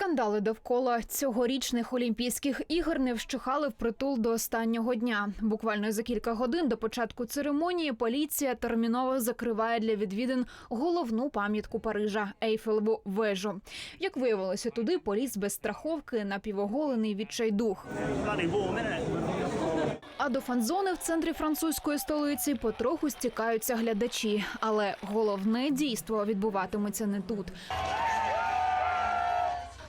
Скандали довкола цьогорічних Олімпійських ігор не вщухали впритул до останнього дня. Буквально за кілька годин до початку церемонії поліція терміново закриває для відвідин головну пам'ятку Парижа Ейфелеву вежу. Як виявилося, туди поліз без страховки напівоголений відчайдух. А до фан-зони в центрі французької столиці потроху стікаються глядачі. Але головне дійство відбуватиметься не тут.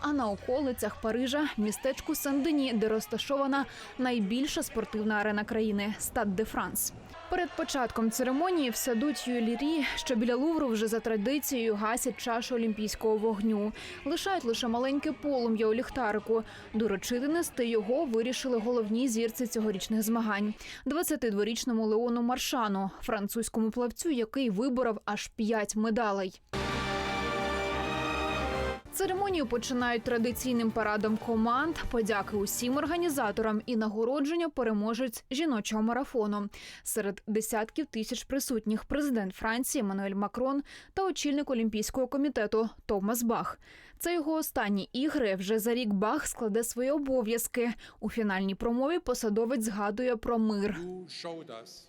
А на околицях Парижа містечку Сен-Дені, де розташована найбільша спортивна арена країни Стад де Франс. Перед початком церемонії в саду Тюйлірі, що біля Лувру вже за традицією гасять чашу олімпійського вогню. Лишають лише маленьке полум'я у ліхтарику. Доручити нести його вирішили головні зірці цьогорічних змагань: 22-річному Леону Маршану, французькому плавцю, який виборов аж п'ять медалей. Церемонію починають традиційним парадом команд, подяки усім організаторам і нагородження переможець жіночого марафону. Серед десятків тисяч присутніх президент Франції Еммануель Макрон та очільник Олімпійського комітету Томас Бах. Це його останні ігри. Вже за рік Бах складе свої обов'язки. У фінальній промові посадовець згадує про мир.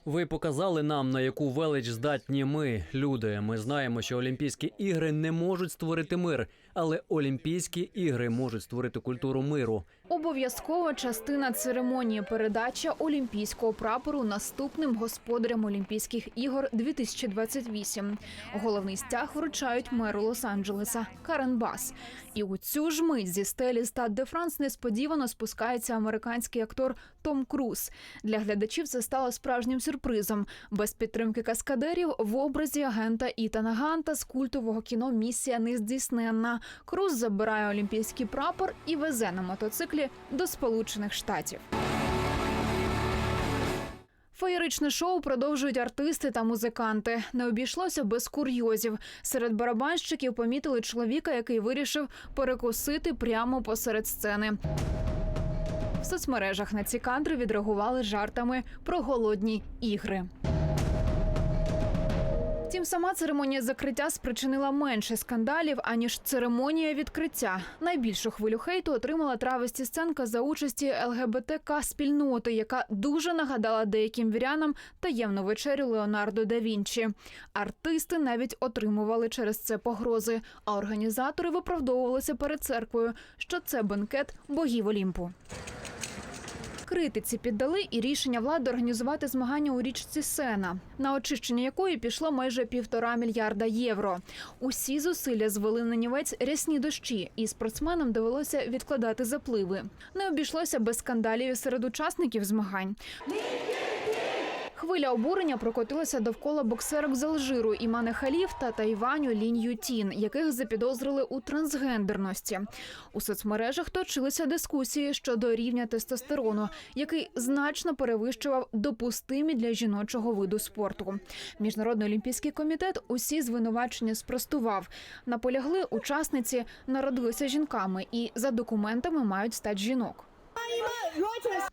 Ви показали нам, на яку велич здатні ми, люди. Ми знаємо, що Олімпійські ігри не можуть створити мир, але Олімпійські ігри можуть створити культуру миру. Обов'язкова частина церемонії передача олімпійського прапору наступним господарям Олімпійських ігор 2028. Головний стяг вручають меру Лос-Анджелеса Карен Бас. І у цю ж мить зі стелі Стад де Франс несподівано спускається американський актор Том Круз. Для глядачів це стало справжнім сюрпризом. Без підтримки каскадерів в образі агента Ітана Ганта з культового кіно Місія нездійсненна. Круз забирає олімпійський прапор і везе на мотоциклі до Сполучених Штатів. Феєричне шоу продовжують артисти та музиканти. Не обійшлося без курйозів. Серед барабанщиків помітили чоловіка, який вирішив перекусити прямо посеред сцени. В соцмережах на ці кадри відреагували жартами про голодні ігри. Втім, сама церемонія закриття спричинила менше скандалів аніж церемонія відкриття. Найбільшу хвилю хейту отримала травесті сценка за участі ЛГБТК спільноти, яка дуже нагадала деяким вірянам таємну вечерю Леонардо да Вінчі. Артисти навіть отримували через це погрози, а організатори виправдовувалися перед церквою, що це бенкет богів Олімпу. Критиці піддали і рішення влади організувати змагання у річці Сена, на очищення якої пішло майже півтора мільярда євро. Усі зусилля звели на нівець рясні дощі, і спортсменам довелося відкладати запливи. Не обійшлося без скандалів серед учасників змагань. Хвиля обурення прокотилася довкола боксерок з Алжиру Імане Халів та Тайваню Лінь Ютін, яких запідозрили у трансгендерності. У соцмережах точилися дискусії щодо рівня тестостерону, який значно перевищував допустимі для жіночого виду спорту. Міжнародний олімпійський комітет усі звинувачення спростував. Наполягли учасниці народилися жінками і за документами мають стать жінок.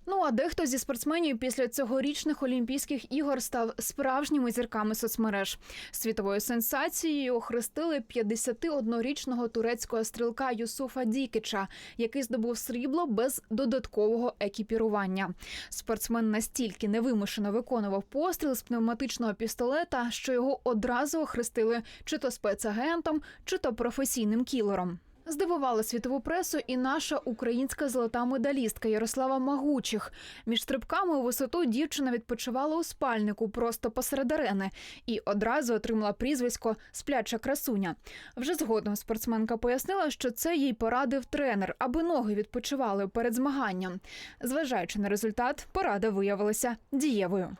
Ну а дехто зі спортсменів після цьогорічних Олімпійських ігор став справжніми зірками соцмереж. Світовою сенсацією охрестили 51-річного турецького стрілка Юсуфа Дікича, який здобув срібло без додаткового екіпірування. Спортсмен настільки невимушено виконував постріл з пневматичного пістолета, що його одразу охрестили чи то спецагентом, чи то професійним кілером. Здивувала світову пресу і наша українська золота медалістка Ярослава Магучих. Між стрибками у висоту дівчина відпочивала у спальнику просто посеред арени і одразу отримала прізвисько Спляча красуня. Вже згодом спортсменка пояснила, що це їй порадив тренер, аби ноги відпочивали перед змаганням. Зважаючи на результат, порада виявилася дієвою.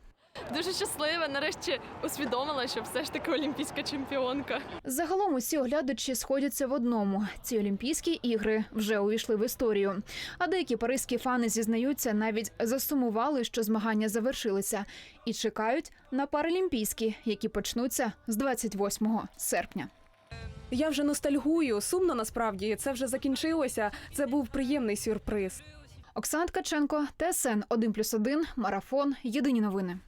Дуже щаслива. Нарешті усвідомила, що все ж таки олімпійська чемпіонка. Загалом усі оглядачі сходяться в одному: ці Олімпійські ігри вже увійшли в історію. А деякі паризькі фани зізнаються, навіть засумували, що змагання завершилися, і чекають на паралімпійські, які почнуться з 28 серпня. Я вже ностальгую. Сумно насправді це вже закінчилося. Це був приємний сюрприз. Оксана Ткаченко, ТСН 1+,1, Марафон. Єдині новини.